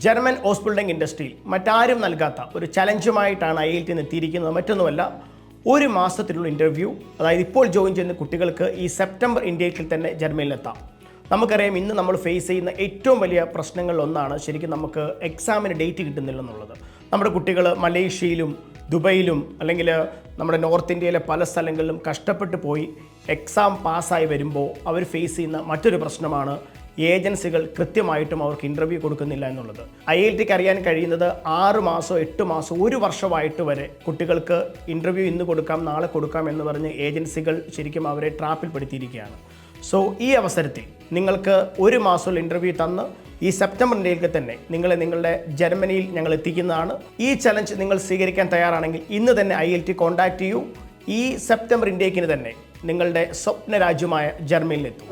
German ഹോസ്പിറ്റലിംഗ് ഇൻഡസ്ട്രിയിൽ മറ്റാരും നൽകാത്ത ഒരു ചലഞ്ചുമായിട്ടാണ് ഐ ഐ ടി എത്തിയിരിക്കുന്നത് മറ്റൊന്നുമല്ല ഒരു മാസത്തിലുള്ള ഇന്റർവ്യൂ അതായത് ഇപ്പോൾ ജോയിൻ ചെയ്യുന്ന കുട്ടികൾക്ക് ഈ സെപ്റ്റംബർ ഇന്ത്യയിൽ തന്നെ ജർമ്മനിയിലെത്താം. നമുക്കറിയാം ഇന്ന് നമ്മൾ ഫേസ് ചെയ്യുന്ന ഏറ്റവും വലിയ പ്രശ്നങ്ങളിലൊന്നാണ് ശരിക്കും നമുക്ക് എക്സാമിന് ഡേറ്റ് കിട്ടുന്നില്ല എന്നുള്ളത് നമ്മുടെ കുട്ടികൾ മലേഷ്യയിലും ദുബൈയിലും അല്ലെങ്കിൽ നമ്മുടെ നോർത്ത് ഇന്ത്യയിലെ പല സ്ഥലങ്ങളിലും കഷ്ടപ്പെട്ട് പോയി എക്സാം പാസ്സായി വരുമ്പോൾ അവർ ഫേസ് ചെയ്യുന്ന മറ്റൊരു പ്രശ്നമാണ് ഏജൻസികൾ കൃത്യമായിട്ടും അവർക്ക് ഇന്റർവ്യൂ കൊടുക്കുന്നില്ല എന്നുള്ളത്. ഐ എൽ ടിക്ക് അറിയാൻ കഴിയുന്നത് ആറ് മാസമോ എട്ട് മാസമോ ഒരു വർഷമായിട്ട് വരെ കുട്ടികൾക്ക് ഇന്റർവ്യൂ ഇന്ന് കൊടുക്കാം നാളെ കൊടുക്കാം എന്ന് പറഞ്ഞ് ഏജൻസികൾ ശരിക്കും അവരെ ട്രാപ്പിൽ പെടുത്തിയിരിക്കുകയാണ്. സോ ഈ അവസരത്തിൽ നിങ്ങൾക്ക് ഒരു മാസമുള്ള ഇന്റർവ്യൂ തന്ന് ഈ സെപ്റ്റംബറിന്റെയൊക്കെ തന്നെ നിങ്ങളെ നിങ്ങളുടെ ജർമ്മനിയിൽ ഞങ്ങൾ എത്തിക്കുന്നതാണ്. ഈ ചലഞ്ച് നിങ്ങൾ സ്വീകരിക്കാൻ തയ്യാറാണെങ്കിൽ ഇന്ന് തന്നെ ഐ എൽ ടി കോൺടാക്ട് ചെയ്യൂ. ഈ സെപ്റ്റംബർ ഇന്ത്യക്കിന് തന്നെ നിങ്ങളുടെ സ്വപ്ന രാജ്യമായ ജർമ്മനിയിലെത്തും